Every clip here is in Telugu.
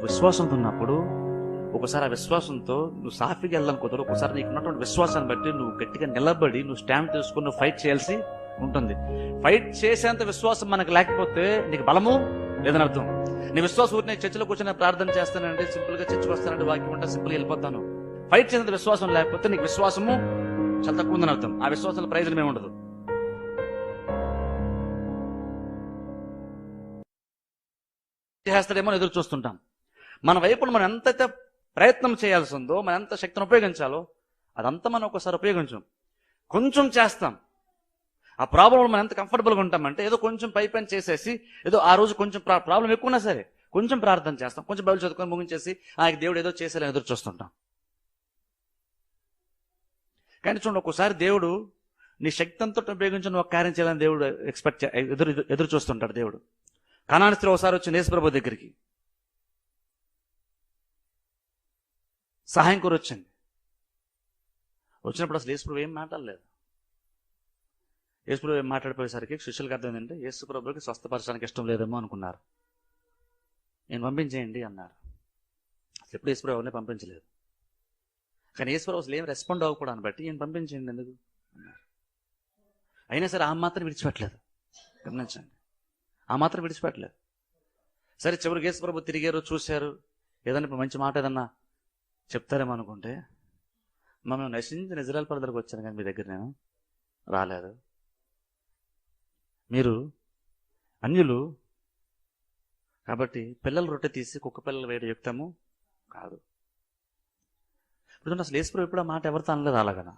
నువ్వు విశ్వాసంతో ఉన్నప్పుడు ఒకసారి ఆ విశ్వాసంతో నువ్వు సాఫీగా వెళ్ళాలని కుదరదు ఒకసారి నీకు ఉన్నటువంటి విశ్వాసాన్ని బట్టి నువ్వు గట్టిగా నిలబడి నువ్వు స్టాండ్ తీసుకుని నువ్వు ఫైట్ చేయాల్సి ఉంటుంది. ఫైట్ చేసేంత విశ్వాసం మనకు లేకపోతే నీకు బలము లేదని అర్థం. నీ విశ్వాసం ఊరిని చర్చిలో కూర్చొని ప్రార్థన చేస్తానంటే సింపుల్గా చర్చకు వస్తానంటే వాక్యం ఉంటే సింపుల్గా వెళ్ళిపోతాను. ఫైట్ చేసేంత విశ్వాసం లేకపోతే నీకు విశ్వాసము చాలా తక్కువ ఉందని అర్థం. ఆ విశ్వాసాల ప్రయోజనం ఏమి ఉండదు. చేస్తాడేమో ఎదురు చూస్తుంటాం. మన వైపున మనం ఎంతైతే ప్రయత్నం చేయాల్సి ఉందో మనం ఎంత శక్తిని ఉపయోగించాలో అదంతా మనం ఒకసారి ఉపయోగించం. కొంచెం చేస్తాం. ఆ ప్రాబ్లం మనం ఎంత కంఫర్టబుల్గా ఉంటామంటే ఏదో కొంచెం పై పని చేసేసి ఏదో ఆ రోజు కొంచెం ప్రాబ్లం ఎక్కువన్నా సరే కొంచెం ప్రార్థన చేస్తాం. కొంచెం బయలు చదువుకొని ముగించేసి ఆయన దేవుడు ఏదో చేసేలా ఎదురు చూస్తుంటాం. కానీ చూడండి ఒక్కోసారి దేవుడు నీ శక్తి అంతా ఉపయోగించి నువ్వు ఒక కార్యం చేయాలని దేవుడు ఎక్స్పెక్ట్ ఎదురు ఎదురు చూస్తుంటాడు దేవుడు. కణాని స్త్రీ ఒకసారి వచ్చి యేసుప్రభు దగ్గరికి. సహాయం కోరి వచ్చింది. వచ్చినప్పుడు అసలు యేసుప్రభు ఏం మాట్లాడలేదు. యేసుప్రభు ఏం మాట్లాడిపోయేసరికి శిష్యులకు అర్థం ఏంటంటే యేసుప్రభుకి స్వస్థపరచడానికి ఇష్టం లేదేమో అనుకున్నారు. నేను పంపించేయండి అన్నారు. అసలు ఎప్పుడు యేసుప్రభు ఎవరిని పంపించలేదు. కానీ యేసుప్రభు అసలు ఏం రెస్పాండ్ అవ్వకూడదని బట్టి ఈయన పంపించేయండి ఎందుకు? అన్నారు. అయినా సరే ఆ మాత్రం విడిచిపెట్టలేదు. గమనించండి. ఆ మాత్రం విడిచిపెట్టలేదు. సరే చివరికి యేసుప్రభు తిరిగారు చూశారు. ఏదైనా ఇప్పుడు మంచి మాట ఏదన్నా చెప్తారేమో అనుకుంటే మమ్మల్ని నశించిన నిజరాల పరదలకు వచ్చాను కానీ మీ దగ్గర నేను రాలేదు. మీరు అన్యులు కాబట్టి పిల్లల రొట్టె తీసి కుక్క పిల్లలు వేయడం యుక్తము కాదు. ఇప్పుడు అసలు యేసుప్రభు ఎప్పుడు ఆ మాట ఎవరితో అనలేదు అలాగన?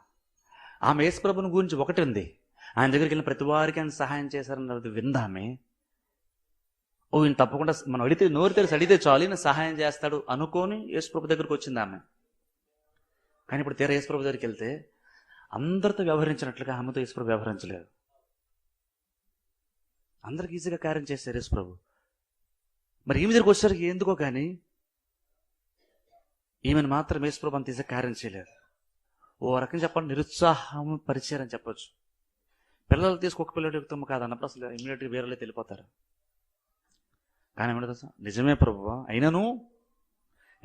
ఆమె యేసుప్రభుని గురించి ఒకటి ఉంది. ఆయన దగ్గరికి వెళ్ళిన ప్రతి వారికి ఆయన సహాయం చేశారన్నది విందామే. ఓ ఈయన తప్పకుండా మనం అడిగితే నోరు తెలిసి అడిగితే చాలు. ఈయన సహాయం చేస్తాడు అనుకోని యేసుప్రభు దగ్గరికి వచ్చింది ఆమె. కానీ ఇప్పుడు తీరా యేసుప్రభు దగ్గరికి వెళ్తే అందరితో వ్యవహరించినట్లుగా ఆమెతో యేసుప్రభు వ్యవహరించలేదు. అందరికి ఈజీగా కార్యం చేశారు యేసుప్రభు. మరి ఈమె దగ్గరికి వచ్చేసరికి ఎందుకో కానీ ఈమెను మాత్రం యేసుప్రభు అంత ఈజీగా కార్యం చేయలేదు. ఓ రకం చెప్పండి నిరుత్సాహం పరిచయారని చెప్పొచ్చు. పిల్లలు తీసుకొక ఒక పిల్లడు యుక్తం కాదు అన్నప్పుడు అసలు ఇమీడియట్గా వేరే వెళ్ళిపోతారు కానీ ఏమంటే నిజమే ప్రభు అయినను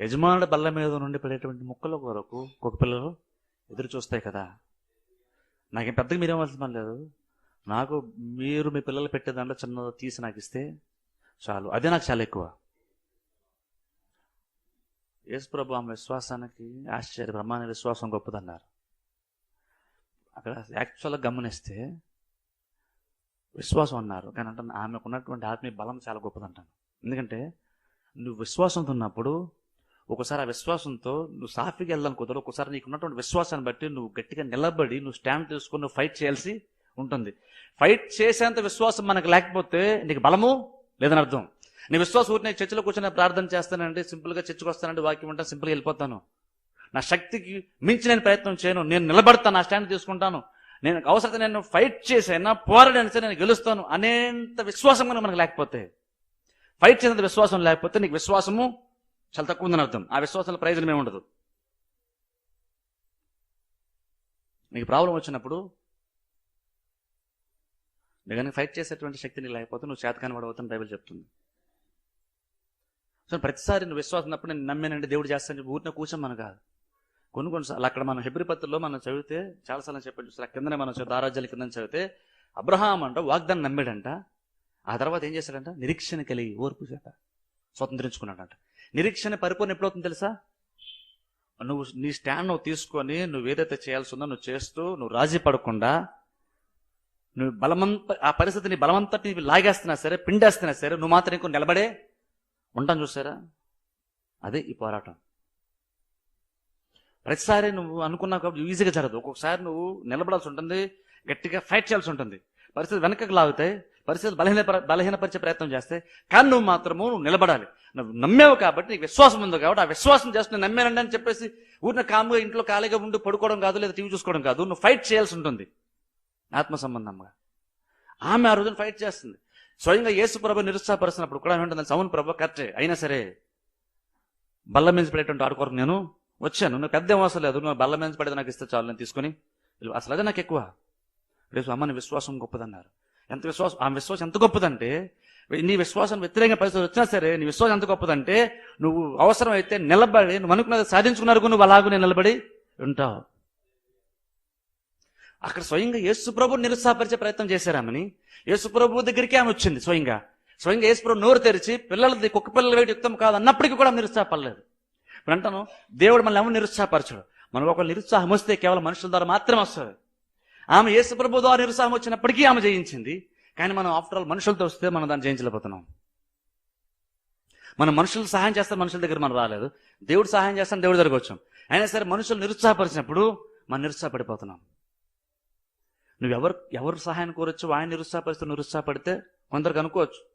యజమానుడి బల్ల మీద నుండి పడేటువంటి ముక్కల కొరకు కుక్క పిల్లలు ఎదురు చూస్తాయి కదా. నాకేం పెద్దగా మీరేం అవసరం పని లేదు. నాకు మీరు మీ పిల్లలు పెట్టే దాంట్లో చిన్న తీసి నాకు ఇస్తే చాలు. అదే నాకు చాలా ఎక్కువ. యేసుప్రభు ఆమె విశ్వాసానికి ఆశ్చర్య బ్రహ్మాండ విశ్వాసం గొప్పదన్నారు. అక్కడ యాక్చువల్గా గమనిస్తే విశ్వాసం అన్నారు కానీ అంటే ఆమెకు ఉన్నటువంటి ఆత్మీయ బలం చాలా గొప్పదంటాను. ఎందుకంటే నువ్వు విశ్వాసంతో ఉన్నప్పుడు ఒకసారి ఆ విశ్వాసంతో నువ్వు సాఫీగా వెళ్ళాలని కుదరదు. ఒకసారి నీకు ఉన్నటువంటి విశ్వాసాన్ని బట్టి నువ్వు గట్టిగా నిలబడి నువ్వు స్టాండ్ తీసుకుని నువ్వు ఫైట్ చేయాల్సి ఉంటుంది. ఫైట్ చేసేంత విశ్వాసం మనకు లేకపోతే నీకు బలము లేదని అర్థం. నీ విశ్వాసం ఊరిని చర్చలో కూర్చొని ప్రార్థన చేస్తానంటే సింపుల్గా చర్చకు వస్తానండి వాక్యం ఉంటాను సింపుల్గా వెళ్ళిపోతాను. నా శక్తికి మించి నేను ప్రయత్నం చేయను. నేను నిలబడతాను నా స్టాండ్ తీసుకుంటాను. నేను అవసరత నేను ఫైట్ చేసైనా పోరాడైనా సరే నేను గెలుస్తాను అనేంత విశ్వాసం కనుక మనకు లేకపోతే. ఫైట్ చేసేంత విశ్వాసం లేకపోతే నీకు విశ్వాసము చాలా తక్కువ ఉందని అర్థం. ఆ విశ్వాసంలో ప్రయోజనం ఏమి ఉండదు. నీకు ప్రాబ్లం వచ్చినప్పుడు నీకు కనుక ఫైట్ చేసేటువంటి శక్తి నీకు లేకపోతే నువ్వు చేతకాని వాడవుతాను బైబిల్ చెప్తుంది. సో ప్రతిసారి నువ్వు విశ్వాసం ఉన్నప్పుడు నేను నమ్మానంటే దేవుడు చేస్తాను ఊరిన కూర్చోమని కాదు. కొన్ని కొన్నిసార్లు అక్కడ మనం హెబ్రిపత్రిలో మనం చదివితే చాలాసార్లు చెప్పాడు చూస్తారు కిందనే మనం దారాజ్యాల కింద చదివితే అబ్రహాం అంట వాగ్దాన్ని నమ్మాడంట. ఆ తర్వాత ఏం చేశాడంట? నిరీక్షణ కలిగి ఓర్పు చేత స్వతంత్రించుకున్నాడంట. నిరీక్షణ పరిపూర్ణ ఎప్పుడవుతుంది తెలుసా? నువ్వు నీ స్టాండ్ నువ్వు తీసుకొని నువ్వు ఏదైతే చేయాల్సి ఉందో నువ్వు చేస్తూ నువ్వు రాజీ పడకుండా నువ్వు బలమంత ఆ పరిస్థితిని బలమంతటి లాగేస్తున్నా సరే పిండేస్తున్నా సరే నువ్వు మాత్రం ఇంకో నిలబడే ఉంటాను చూసారా? అదే ఈ పోరాటం. ప్రతిసారి నువ్వు అనుకున్నావు కాబట్టి ఈజీగా జరగదు. ఒక్కొక్కసారి నువ్వు నిలబడాల్సి ఉంటుంది గట్టిగా ఫైట్ చేయాల్సి ఉంటుంది. పరిస్థితి వెనకకు లాగుతాయి పరిస్థితి బలహీన బలహీనపరిచే ప్రయత్నం చేస్తే కానీ నువ్వు మాత్రము నువ్వు నిలబడాలి. నువ్వు నమ్మేవు కాబట్టి నీకు విశ్వాసం ఉంది కాబట్టి ఆ విశ్వాసం చేస్తూ నేను నమ్మానండి అని చెప్పేసి ఊరిన కాముగా ఇంట్లో ఖాళీగా ఉండి పడుకోవడం కాదు లేదా టీవీ చూసుకోవడం కాదు నువ్వు ఫైట్ చేయాల్సి ఉంటుంది. ఆత్మ సంబంధంగా. ఆమె ఆ రోజున ఫైట్ చేస్తుంది. స్వయంగా యేసు ప్రభు నిరుత్సాహపరుస్తున్నప్పుడు కూడా ఏమంటుంది సౌన్ ప్రభు కరెక్టే అయినా సరే బల్ల మీద పడేటువంటి ఆడుకోరు నేను వచ్చాను. నువ్వు పెద్ద ఏం అవసరం లేదు. నువ్వు బల్ల మీద పడితే నాకు ఇస్తే చాలు నేను తీసుకొని వెళ్ళు. అసలు అదే నాకు ఎక్కువ. రేపు అమ్మని విశ్వాసం గొప్పదన్నారు. ఎంత విశ్వాసం ఆ విశ్వాసం ఎంత గొప్పదంటే నీ విశ్వాసం వ్యతిరేక పరిస్థితులు వచ్చినా సరే నీ విశ్వాసం ఎంత గొప్పదంటే నువ్వు అవసరం అయితే నిలబడి నువ్వు అనుకున్నది సాధించుకున్నారు నువ్వు అలాగనే నిలబడి ఉంటావు. అక్కడ స్వయంగా యేసుప్రభు నిరుత్సాహపరిచే ప్రయత్నం చేశారామని యేసుప్రభు దగ్గరికి ఆమె వచ్చింది స్వయంగా. స్వయంగా యేసుప్రభు నోరు తెరిచి పిల్లలది కుక్క పిల్లల వేటి యుక్తం కాదు అన్నప్పటికీ కూడా నిరుత్సాహపడలేదు. ఇప్పుడు అంటాను దేవుడు మనల్ని ఎవరు నిరుత్సాహపరచడు. మనకు ఒక నిరుత్సాహం వస్తే కేవలం మనుషుల ద్వారా మాత్రమే వస్తుంది. ఆమె యేసుప్రభు ద్వారా నిరుత్సాహం వచ్చినప్పటికీ ఆమె జయించింది. కానీ మనం ఆఫ్టర్ ఆల్ మనుషులతో వస్తే మనం దాన్ని జయించలేకపోతున్నాం. మనం మనుషులు సహాయం చేస్తే మనుషుల దగ్గర మనం రాలేదు. దేవుడు సహాయం చేస్తాను దేవుడి దగ్గరకు వచ్చాం. అయినా సరే మనుషులు నిరుత్సాహపరిచినప్పుడు మనం నిరుత్సాహపడిపోతున్నాం. నువ్వు ఎవరు ఎవరు సహాయం కోరొచ్చు ఆయన నిరుత్సాహపరిస్తూ నిరుత్సాహపడితే కొందరు కనుక్కోవచ్చు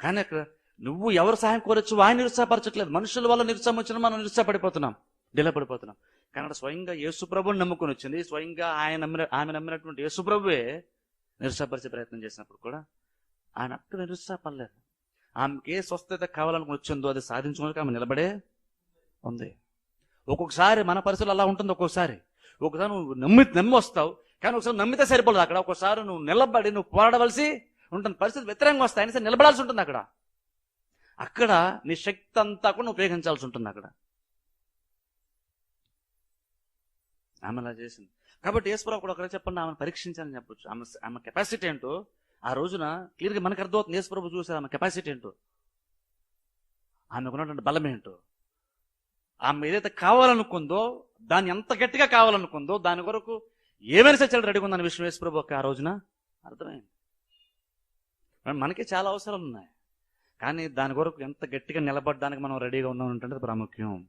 కానీ అక్కడ నువ్వు ఎవరు సహాయం కోరొచ్చు? ఆయన నిరుత్సాహపరచట్లేదు. మనుషుల వల్ల నిరుత్సాహం వచ్చిన మనం నిరుత్సాహపడిపోతున్నాం. డిలే పడిపోతున్నాం కానీ అక్కడ స్వయంగా యేసుప్రభుని నమ్ముకొని వచ్చింది. స్వయంగా ఆయన నమ్మిన ఆమె నమ్మినటువంటి యేసుప్రభువే నిరుత్సాహపరిచే ప్రయత్నం చేసినప్పుడు కూడా ఆయన అక్కడ నిరుత్సాహపడలేదు. ఆమెకి ఏ స్వస్థత కావాలనుకుని వచ్చిందో అది సాధించుకోవడానికి ఆమె నిలబడే ఉంది. ఒక్కొక్కసారి మన పరిస్థితులు అలా ఉంటుంది ఒక్కొక్కసారి ఒకసారి నువ్వు నమ్మి నమ్మి వస్తావు. కానీ ఒకసారి నమ్మితే సరిపోలేదు అక్కడ. ఒకసారి నువ్వు నిలబడి నువ్వు పోరాడవలసి ఉంటుంది. పరిస్థితి వ్యతిరేకంగా వస్తాయి. అయినా నిలబడాల్సి ఉంటుంది అక్కడ. అక్కడ నీ శక్తి అంతా కూడా ఉపయోగించాల్సి ఉంటుంది అక్కడ. ఆమె అలా చేసింది. కాబట్టి యేసుప్రభు కూడా ఒకరే చెప్పండి ఆమెను పరీక్షించాలని చెప్పొచ్చు. ఆమె ఆమె కెపాసిటీ ఏంటో ఆ రోజున క్లియర్గా మనకు అర్థమవుతుంది యేసుప్రభు చూసారు ఆమె కెపాసిటీ ఏంటో. ఆమెకు ఉన్నటువంటి బలం ఏంటో. ఆమె ఏదైతే కావాలనుకుందో దాన్ని ఎంత గట్టిగా కావాలనుకుందో దాని కొరకు ఏమైనా సచ్చాడు రెడీగా ఉందని విషయం యేసుప్రభు ఒక ఆ రోజున అర్థమైంది. మనకి చాలా అవసరాలు ఉన్నాయి. కానీ దాని కొరకు ఎంత గట్టిగా నిలబడడానికి మనం రెడీగా ఉన్నాం అంటే ప్రాముఖ్యం.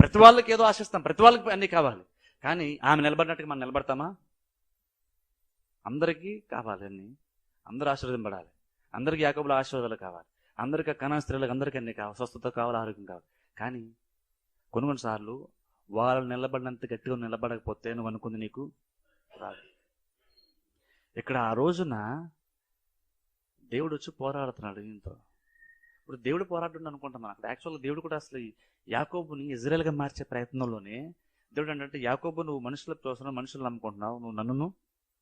ప్రతి వాళ్ళకి ఏదో ఆశిస్తాం. ప్రతి వాళ్ళకి అన్నీ కావాలి. కానీ ఆమె నిలబడినట్టుగా మనం నిలబడతామా? అందరికీ కావాలి అన్ని. అందరూ ఆశీర్వదింపడాలి అందరికీ యాకబుల ఆశీర్వాదాలు కావాలి. అందరికీ కనా స్త్రీలకు అందరికీ అన్ని కావాలి. స్వస్థత కావాలి ఆరోగ్యం కావాలి. కానీ కొన్ని కొన్నిసార్లు వాళ్ళు నిలబడినంత గట్టిగా నిలబడకపోతే నువ్వు అనుకుంది నీకు రాదు. ఇక్కడ ఆ రోజున దేవుడు వచ్చి పోరాడుతున్నాడు దీంతో. ఇప్పుడు దేవుడు పోరాడుతుంది అనుకుంటాం మనం అక్కడ యాక్చువల్గా దేవుడు కూడా అసలు యాకోబుని ఇజ్రాయల్గా మార్చే ప్రయత్నంలోనే దేవుడు అంటే యాకోబు నువ్వు మనుషుల చూస్తున్నావు మనుషులు నమ్ముకుంటున్నావు. నువ్వు నన్ను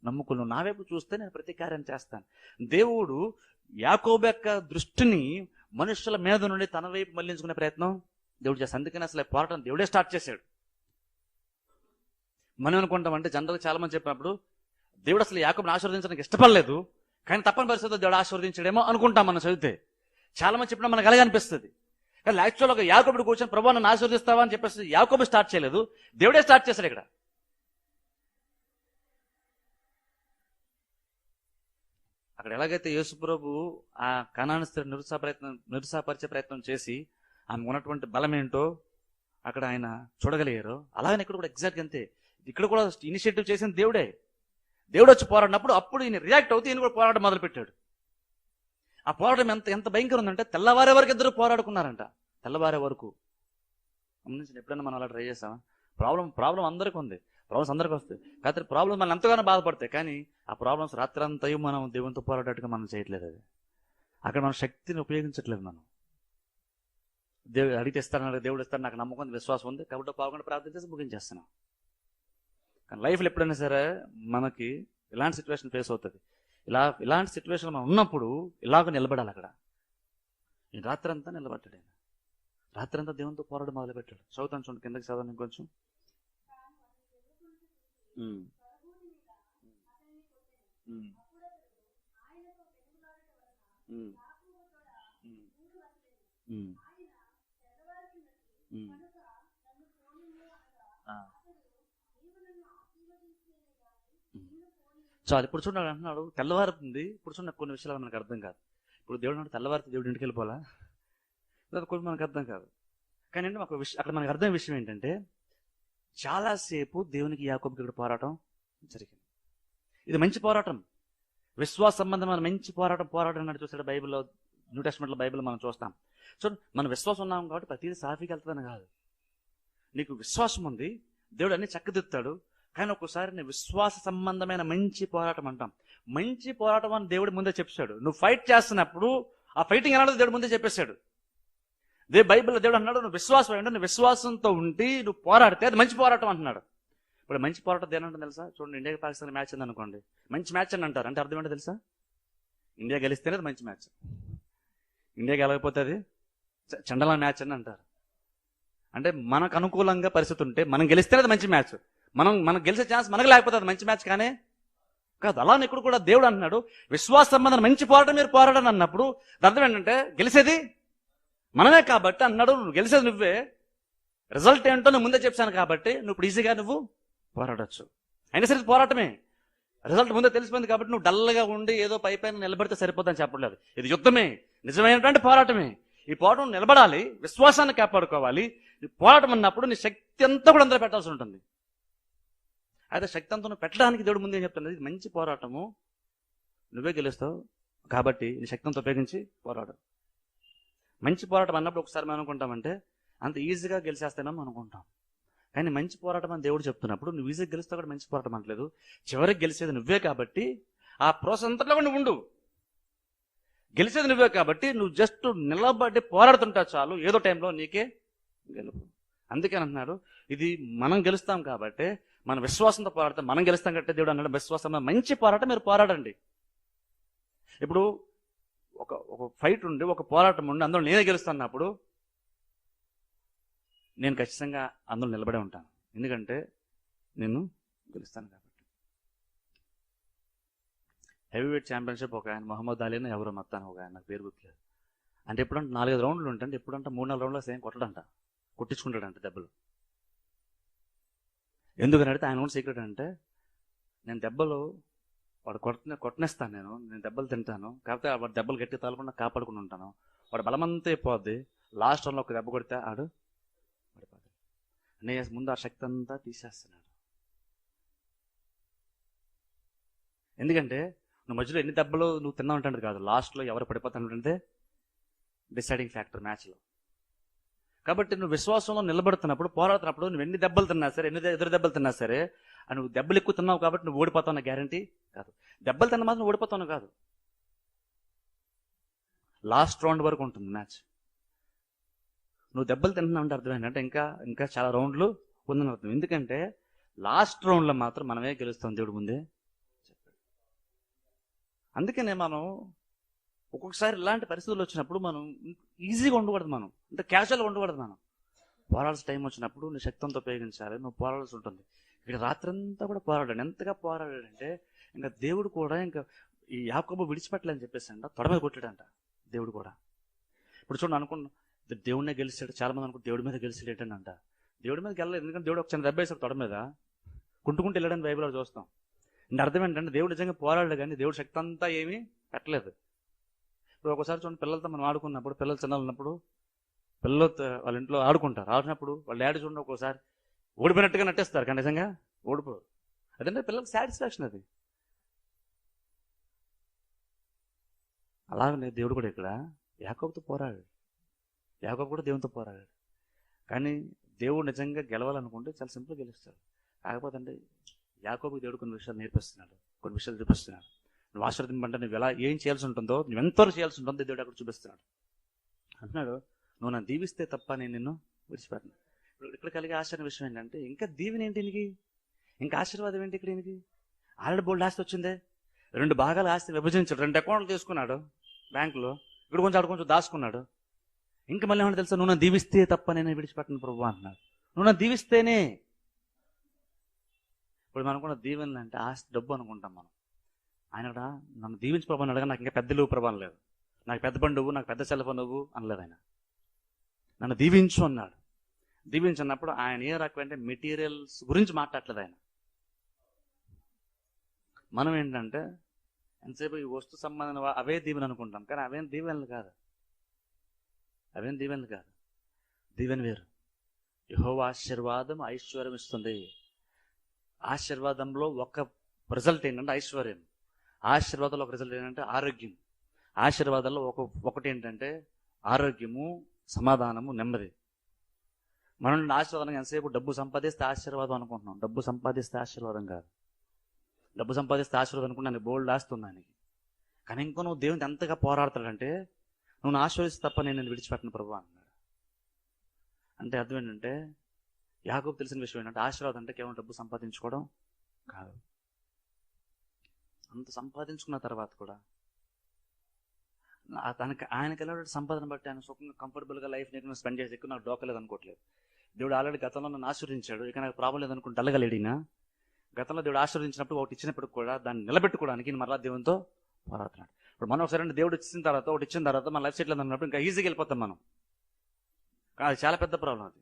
నమ్ముకున్నావు నా వైపు చూస్తే నేను ప్రతీకారం చేస్తాను. దేవుడు యాకోబు యొక్క దృష్టిని మనుషుల మీద నుండి తన వైపు మళ్ళించుకునే ప్రయత్నం దేవుడు చేస్తాడు. అందుకని అసలు పోరాటం దేవుడే స్టార్ట్ చేశాడు. మనం అనుకుంటాం అంటే జనరల్గా చాలా మంది చెప్పినప్పుడు దేవుడు అసలు యాకోబుని ఆశీర్వదించడానికి ఇష్టపడలేదు. కానీ తప్పని పరిస్థితుల్లో దేవుడు ఆశీర్వదించడేమో అనుకుంటాం మనం చదివితే. చాలా మంది చెప్పినా మనకు అలాగే అనిపిస్తుంది కానీ యాక్చువల్ ఒక యాకోబుడు కూర్చొని ప్రభు నన్ను ఆశీర్వదిస్తావా అని చెప్పేసి యాకోబు స్టార్ట్ చేయలేదు. దేవుడే స్టార్ట్ చేశాడు ఇక్కడ. అక్కడ ఎలాగైతే యేసుప్రభు ఆ కణాన్ని స్త్రీ నిరుత్సాహ ప్రయత్నం నిరుత్సాహపరిచే ప్రయత్నం చేసి ఆమె ఉన్నటువంటి బలం ఏంటో అక్కడ ఆయన చూడగలిగారు. అలాగనే ఇక్కడ కూడా ఎగ్జాక్ట్ అంతే. ఇక్కడ కూడా ఇనిషియేటివ్ చేసిన దేవుడే. దేవుడు వచ్చి పోరాడినప్పుడు అప్పుడు ఈయన రియాక్ట్ అవుతూ ఈయన కూడా పోరాటం మొదలుపెట్టాడు. ఆ పోరాటం ఎంత ఎంత భయంకరం ఉందంటే తెల్లవారే వరకు. ఇద్దరు పోరాడుకున్నారంట తెల్లవారే వరకు గమనించండి ఎప్పుడైనా మనం అలా ట్రై చేసామా ప్రాబ్లం ప్రాబ్లం అందరికీ ఉంది. ప్రాబ్లమ్స్ అందరికీ వస్తాయి. కాకపోతే ప్రాబ్లమ్ మనం ఎంతగానో బాధపడతాయి. కానీ ఆ ప్రాబ్లమ్స్ రాత్రంతయు మనం దేవునితో పోరాడేట్టుగా మనం చేయట్లేదు అది. అక్కడ మన శక్తిని ఉపయోగించట్లేదు మనం. దేవుడు అడిగితే ఇస్తాను దేవుడు ఇస్తాను నాకు నమ్మకం ఉంది, విశ్వాసం ఉంది. కాబట్టి పాల్గొని ప్రార్థన చేసి ముగించేస్తున్నాం. కానీ లైఫ్లో ఎప్పుడైనా సరే మనకి ఇలాంటి సిచ్యువేషన్ ఫేస్ అవుతుంది. ఇలా ఇలాంటి సిచ్యువేషన్ మనం ఉన్నప్పుడు ఇలాగ నిలబడాలి అక్కడ. ఈ రాత్రంతా నిలబడ్డాడు ఆయన. రాత్రంతా దేవునితో పోరాటం మొదలుపెట్టాడు. చదువుతాను చూడండి కిందకి చదవండి ఇంకొంచెం. ఆ. చాలు ఇప్పుడు చూడండి అంటున్నాడు తెల్లవారుతుంది. ఇప్పుడు చూడండి కొన్ని విషయాలు మనకు అర్థం కాదు. ఇప్పుడు దేవుడు అంటే తెల్లవారితే దేవుడు ఇంటికి వెళ్ళిపోవాలా? లేదా కొన్ని మనకు అర్థం కాదు. కానీ అంటే ఒక విషయం అక్కడ మనకు అర్థం విషయం ఏంటంటే చాలాసేపు దేవునికి యాకోబుకి ఇక్కడ పోరాటం జరిగింది. ఇది మంచి పోరాటం. విశ్వాస సంబంధమైన మంచి పోరాటం పోరాటం అన్నట్టు చూసాడు బైబిల్లో న్యూ టెస్ట్మెంట్లో బైబిల్ మనం చూస్తాం. సో మన విశ్వాసం ఉన్నాం కాబట్టి ప్రతిదీ సాఫీకి వెళ్తుందని కాదు. నీకు విశ్వాసం ఉంది దేవుడు అన్ని చక్కదిద్దుతాడు. కానీ ఒక్కసారి విశ్వాస సంబంధమైన మంచి పోరాటం అంటాం. మంచి పోరాటం అని దేవుడు ముందే చెప్పాడు. నువ్వు ఫైట్ చేస్తున్నప్పుడు ఆ ఫైటింగ్ ఎలా దేవుడు ముందే చెప్పేశాడు. దే బైబిల్ దేవుడు అన్నాడు నువ్వు విశ్వాసం ఏంటో నువ్వు విశ్వాసంతో ఉండి నువ్వు పోరాడితే అది మంచి పోరాటం అంటున్నాడు. ఇప్పుడు మంచి పోరాటం దేనంటే తెలుసా? చూడండి ఇండియా పాకిస్తాన్ మ్యాచ్ ఉంది అనుకోండి. మంచి మ్యాచ్ అని అంటారు. అంటే అర్థం ఏంటో తెలుసా? ఇండియా గెలిస్తేనే అది మంచి మ్యాచ్. ఇండియా గెలకపోతే అది చ- చండల మ్యాచ్ అని అంటారు. అంటే మనకు అనుకూలంగా పరిస్థితి ఉంటే మనం గెలిస్తేనే అది మంచి మ్యాచ్. మనం మనకు గెలిచే ఛాన్స్ మనకు లేకపోతే అది మంచి మ్యాచ్ కానీ? కాదు అలానే ఇక్కడ కూడా దేవుడు అంటున్నాడు విశ్వాస సంబంధం మంచి పోరాటం మీరు పోరాడని అన్నప్పుడు అర్థం ఏంటంటే గెలిచేది మనమే కాబట్టి అన్నాడు నువ్వు గెలిచేది నువ్వే. రిజల్ట్ ఏంటో నేను ముందే చెప్పాను కాబట్టి నువ్వు ఇప్పుడు ఈజీగా నువ్వు పోరాడొచ్చు. అయినా సరే ఇది పోరాటమే. రిజల్ట్ ముందే తెలిసిపోయింది కాబట్టి నువ్వు డల్గా ఉండి ఏదో పై పైన నిలబడితే సరిపోదని చెప్పట్లేదు. ఇది యుద్ధమే. నిజమైనటువంటి పోరాటమే. ఈ పోరాటం నిలబడాలి విశ్వాసాన్ని కాపాడుకోవాలి. పోరాటం అన్నప్పుడు నీ శక్తి అంతా కూడా అందరూ పెట్టాల్సి ఉంటుంది. అయితే శక్తి అంతా పెట్టడానికి దేవుడు ముందే చెప్తున్నది ఇది మంచి పోరాటము. నువ్వే గెలుస్తావు. కాబట్టి నీ శక్తి ఉపయోగించి పోరాడు. మంచి పోరాటం అన్నప్పుడు ఒకసారి మనం అనుకుంటామంటే అంత ఈజీగా గెలిచేస్తామని అనుకుంటాం. కానీ మంచి పోరాటం అని దేవుడు చెప్తున్నప్పుడు నువ్వు ఈజీగా గెలుస్తావు కూడా మంచి పోరాటం అనట్లేదు. చివరికి గెలిచేది నువ్వే కాబట్టి ఆ ప్రాసెస్ అంతట్లో కూడా నువ్వు ఉండు. గెలిచేది నువ్వే కాబట్టి నువ్వు జస్ట్ నిలబడి పోరాడుతుంటా చాలు. ఏదో టైంలో నీకే గెలుపు. అందుకే అంటున్నాడు ఇది మనం గెలుస్తాం కాబట్టి మన విశ్వాసంతో పోరాడతాం మనం గెలుస్తాం కట్టే దేవుడు అన్నాడు. విశ్వాసం మంచి పోరాటం మీరు పోరాడండి. ఇప్పుడు ఒక ఒక ఫైట్ ఉండి ఒక పోరాటం ఉండి అందులో నేనే గెలుస్తున్నప్పుడు నేను ఖచ్చితంగా అందులో నిలబడే ఉంటాను. ఎందుకంటే నేను గెలుస్తాను కాబట్టి. హెవీ వెయిట్ ఛాంపియన్షిప్ ఒక ఆయన మొహమ్మద్ అలీ ఎవరో మొత్తాను ఒక ఆయన నాకు పేరు గుర్తులేదు. అంటే ఎప్పుడంటే నాలుగైదు రౌండ్లు ఉంటాయంటే ఎప్పుడంటే మూడు నాలుగు రౌండ్లు సేమ్ కొట్టడంట. కొట్టించుకుంటాడంట దెబ్బలు. ఎందుకని అడిగితే ఆయన కూడా సీక్రెట్ అంటే నేను దెబ్బలు వాడు కొట్టిన కొట్టనేస్తాను నేను. నేను దెబ్బలు తింటాను. కాకపోతే వాడు దెబ్బలు గట్టి తగలకుండా కాపాడుకుని ఉంటాను. వాడు బలమంతా అయిపోద్ది. లాస్ట్ రౌండ్లో ఒక దెబ్బ కొడితే ఆడు పడిపోద్ది నేను ముందు ఆ శక్తి అంతా తీసేస్తున్నాడు. ఎందుకంటే నువ్వు మధ్యలో ఎన్ని దెబ్బలు నువ్వు తిన్నావు ఉంటాడు కాదు. లాస్ట్లో ఎవరు పడిపోతానంటే డిసైడింగ్ ఫ్యాక్టర్ మ్యాచ్లో. కాబట్టి నువ్వు విశ్వాసంలో నిలబడుతున్నప్పుడు పోరాడుతున్నప్పుడు నువ్వు ఎన్ని దెబ్బలు తిన్నా సరే ఎన్ని ఎదురు దెబ్బలు తిన్నా సరే నువ్వు దెబ్బలు ఎక్కువ తిన్నావు కాబట్టి నువ్వు ఓడిపోతావు గ్యారంటీ కాదు. దెబ్బలు తిన్న మాత్రం ఓడిపోతావు కాదు. లాస్ట్ రౌండ్ వరకు ఉంటుంది మ్యాచ్. నువ్వు దెబ్బలు తింటున్నావు అంటే అర్థమైందంటే ఇంకా ఇంకా చాలా రౌండ్లు ఉందని అర్థం. ఎందుకంటే లాస్ట్ రౌండ్లో మాత్రం మనమే గెలుస్తాం దేవుడు ముందే. చెప్పాడు అందుకనే మనం ఒక్కొక్కసారి ఇలాంటి పరిస్థితులు వచ్చినప్పుడు మనం ఈజీగా ఉండకూడదు మనం. అంటే క్యాజువల్గా ఉండకూడదు మనం. పోరాడాల్సిన టైం వచ్చినప్పుడు నీ శక్తంతో ఉపయోగించాలి నువ్వు పోరాడాల్సి ఉంటుంది. ఇక్కడ రాత్రంతా కూడా పోరాడాడు ఎంతగా పోరాడాడంటే ఇంకా దేవుడు కూడా ఇంకా ఈ యాకబు విడిచిపెట్టలేని చెప్పేసి అంట తొడ మీద కొట్టాడంట దేవుడు కూడా. ఇప్పుడు చూడండి అనుకున్న దేవుడినే గెలిచాడు చాలా మంది అనుకుంటే దేవుడి మీద గెలిచాడు అంట దేవుడి మీద గెలలేదు ఎందుకంటే దేవుడు ఒక చిన్న దెబ్బ వేసాడు తొడ మీద. కుంటుకుంటూ వెళ్ళడానికి బైబిల్లో చూస్తాం. అంటే అర్థం ఏంటంటే దేవుడు నిజంగా పోరాడలేదు కానీ దేవుడు శక్తి అంతా ఏమీ పెట్టలేదు. ఇప్పుడు ఒకసారి చూడండి పిల్లలతో మనం ఆడుకున్నప్పుడు పిల్లలు చిన్నలు ఉన్నప్పుడు పిల్లలతో వాళ్ళ ఇంట్లో ఆడుకుంటారు. ఆడినప్పుడు వాళ్ళ డాడీ చూడండి ఒక్కోసారి ఓడిపోయినట్టుగా నటిస్తారు కానీ నిజంగా ఓడిపోరు అదంటే పిల్లలకు సాటిస్ఫాక్షన్ అది. అలాగనే దేవుడు కూడా ఇక్కడ యాకోబుతో పోరాడాడు. యాకోబు కూడా దేవునితో పోరాడాడు. కానీ దేవుడు నిజంగా గెలవాలనుకుంటే చాలా సింపుల్ గెలుస్తాడు. కాకపోతే అంటే యాకోబుకి దేవుడు కొన్ని విషయాలు నేర్పిస్తున్నాడు. కొన్ని విషయాలు చూపిస్తున్నాడు. నువ్వు ఆశీర్వదింపంటే నువ్వు ఎలా ఏం చేయాల్సి ఉంటుందో నువ్వు ఎంతవరకు చేయాల్సి ఉంటుందో దేవుడు అక్కడ చూపిస్తున్నాడు. అంటున్నాడు నువ్వు నన్ను దీవిస్తే తప్ప నేను నిన్ను విడిచిపెట్టను. ఇప్పుడు ఇక్కడ కలిగే ఆశ్చర్య విషయం ఏంటంటే ఇంకా దీవెన ఏంటి ఈయనకి? ఇంకా ఆశీర్వాదం ఏంటి ఇక్కడ ఈయనకి? ఆల్రెడీ బోల్డ్ ఆస్తి వచ్చిందే. రెండు భాగాల ఆస్తి విభజించాడు రెండు అకౌంట్లు తీసుకున్నాడు బ్యాంకులో. ఇక్కడ కొంచెం అక్కడ కొంచెం దాచుకున్నాడు. ఇంకా మళ్ళీ ఏమన్నా తెలుసా? నువ్వు దీవిస్తే తప్ప నేను విడిచిపెట్టను ప్రభు అంటున్నాడు. నువ్వు దీవిస్తేనే. ఇప్పుడు మనం అనుకున్న దీవెనలు అంటే ఆస్తి డబ్బు అనుకుంటాం మనం. ఆయన కూడా నన్ను దీవించి ప్రభావం అడగా నాకు ఇంకా పెద్ద ఇల్లు ప్రభావం లేదు. నాకు పెద్ద బండి నువ్వు నాకు పెద్ద సెల్ ఫోన్ నువ్వు అనలేదు ఆయన. నన్ను దీవించు అన్నాడు. దీవించినప్పుడు ఆయన ఏ రకమైన మెటీరియల్స్ గురించి మాట్లాడలేదు ఆయన. మనం ఏంటంటే ఎంతసేపు ఈ వస్తు సంబంధం అవే దీవెన అనుకుంటాం కానీ అవేం దీవెనలు కాదు. అవేం దీవెనలు కాదు. దీవెన వేరు. యహో ఆశీర్వాదం ఐశ్వర్యం ఇస్తుంది. ఆశీర్వాదంలో ఒక రిజల్ట్ ఏంటంటే ఐశ్వర్యం. ఆశీర్వాదాలు ఒక రిజల్ట్ ఏంటంటే ఆరోగ్యం. ఆశీర్వాదంలో ఒక ఒకటి ఏంటంటే ఆరోగ్యము సమాధానము నెమ్మది. మనం ఆశీర్వాదం ఎంతసేపు డబ్బు సంపాదిస్తే ఆశీర్వాదం అనుకుంటున్నాం. డబ్బు సంపాదిస్తే ఆశీర్వాదం కాదు. డబ్బు సంపాదిస్తే ఆశీర్వాదం అనుకుంటే బోల్డ్ ఆస్తుంది ఆయనకి కానీ ఇంకో నువ్వు దేవుని ఎంతగా పోరాడతాడంటే నువ్వు ఆశీర్వదిస్తే తప్ప నేను నేను విడిచిపెట్టను ప్రభు అన్నాడు అంటే అర్థం ఏంటంటే యాకోబు తెలిసిన విషయం ఏంటంటే ఆశీర్వాదం అంటే కేవలం డబ్బు సంపాదించుకోవడం కాదు. అంత సంపాదించుకున్న తర్వాత కూడా తనకి ఆయనకి వెళ్ళే సంపాదన బట్టి ఆయన సుఖంగా కంఫర్టబుల్గా లైఫ్ నేను స్పెండ్ చేసి ఎక్కువ నాకు డోకలేదు అనుకోవట్లేదు. దేవుడు ఆల్రెడీ గతంలో నన్ను ఆశీర్వదించాడు. ఇక నాకు ప్రాబ్లం లేదనుకుంటే అల్లగలేడినా గతంలో దేవుడు ఆశీర్వదించినప్పుడు ఒకటి ఇచ్చినప్పుడు కూడా దాన్ని నిలబెట్టుకోవడానికి మరలా దేవునితో పోరాడుతున్నాడు ఇప్పుడు మనం ఒకసారి దేవుడు ఇచ్చిన తర్వాత ఒకటి ఇచ్చిన తర్వాత మన లైఫ్ సెటిల్ అన్నప్పుడు ఇంకా ఈజీగా వెళ్ళిపోతాం మనం. కానీ అది చాలా పెద్ద ప్రాబ్లం అది.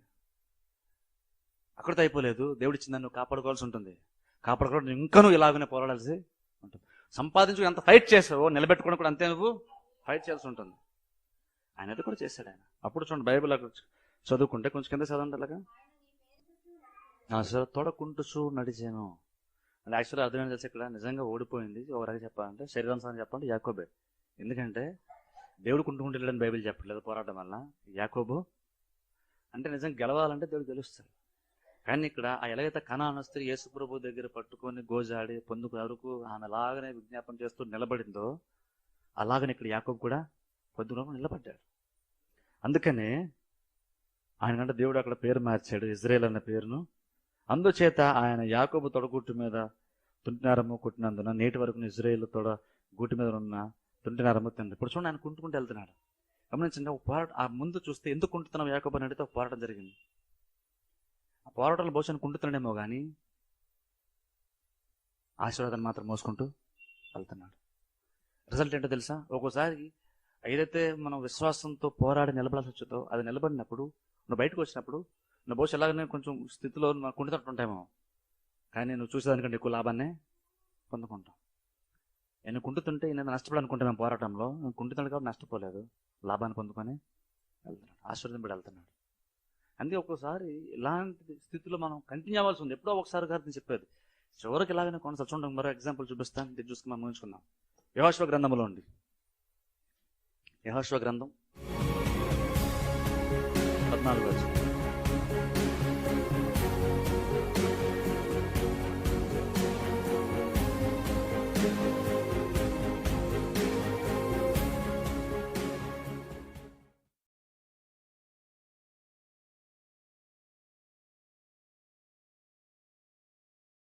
అక్కడితో అయిపోలేదు దేవుడు ఇచ్చిన దాన్ని నువ్వు కాపాడుకోవాల్సి ఉంటుంది. కాపాడుకోవడం ఇంకా నువ్వు ఇలాగనే పోరాడాల్సి ఉంటుంది. సంపాదించుకుని ఎంత ఫైట్ చేసావో నిలబెట్టుకుని కూడా అంతే నువ్వు ఫైట్ చేయాల్సి ఉంటుంది. ఆయన అది కూడా చేశాడు ఆయన. అప్పుడు చూడండి బైబిల్ అక్కడ చదువుకుంటే కొంచెం కింద చదవండి అలాగా. అసలు తొడకుంటుచు నడిచాను. అంటే యాక్చువల్లీ అర్థం తెలిసి ఇక్కడ? నిజంగా ఓడిపోయింది. ఎవరైనా చెప్పాలంటే చెప్పాలంటే శరీరానుసారం చెప్పాలంటే యాకోబే. ఎందుకంటే దేవుడు కుంటుకుంటూ వెళ్ళని బైబిల్ చెప్పట్లేదు పోరాటం వల్ల. యాకోబు అంటే నిజంగా గెలవాలంటే దేవుడు గెలుస్తాడు. కానీ ఇక్కడ ఆ ఎలాగైతే కణాన స్త్రీ యేసుప్రభు దగ్గర పట్టుకొని గోజాడి పొందుకు వరకు ఆమె అలాగనే విజ్ఞాపన చేస్తూ నిలబడిందో అలాగనే ఇక్కడ యాకబ్ కూడా పొద్దున నిలబడ్డాడు. అందుకనే ఆయనకంటే దేవుడు అక్కడ పేరు మార్చాడు ఇజ్రాయేల్ అన్న పేరును. అందుచేత ఆయన యాకోబు తొడగుట్టు మీద తుంటినారము కుట్టినందున నేటి వరకు ఇజ్రాయేల్ తొడ గుట్టు మీద ఉన్న తుంటినారము తింది. ఇప్పుడు చూడండి ఆయన కుంటుకుంటూ వెళ్తున్నాడు. గమనించండి ఒక పోరాటం ఆ ముందు చూస్తే ఎందుకు కుంటున్నాం యాకోబు అని అడిగితే ఒక పోరాటం జరిగింది. ఆ పోరాటంలో బహుశా కుంటుతున్నాడేమో కానీ ఆశీర్వాదాన్ని మాత్రం మోసుకుంటూ వెళ్తున్నాడు. రిజల్ట్ ఏంటో తెలుసా? ఒక్కోసారి ఏదైతే మనం విశ్వాసంతో పోరాడి నిలబడాల్సి వచ్చేదో అది నిలబడినప్పుడు నువ్వు బయటకు వచ్చినప్పుడు నువ్వు బహుశా ఎలాగనే కొంచెం స్థితిలో నాకు కుంటుతట్టు ఉంటాయేమో. కానీ నువ్వు చూసేదానికంటే ఎక్కువ లాభాన్నే పొందుకుంటాం నేను కుంటుతుంటే నేను నష్టపడాలనుకుంటే మేము పోరాటంలో నేను కుంటున్నాడు కాబట్టి నష్టపోలేదు. లాభాన్ని పొందుకొని వెళ్తున్నాడు. ఆశీర్వదింపడి వెళ్తున్నాడు. అందుకే ఒక్కోసారి ఇలాంటి స్థితిలో మనం కంటిన్యూ అవ్వాల్సి ఉంది. ఎప్పుడో ఒకసారి గారిని చెప్పేది. చివరికి ఇలాగనే కొనసాగు చూడండి మరో ఎగ్జాంపుల్ చూపిస్తాను ఇది చూసుకుని మనం ముంచుకున్నాం యహోశ్వ గ్రంథంలో ఉంది యహోశ్వ గ్రంథం. పద్నాలుగు వచ్చి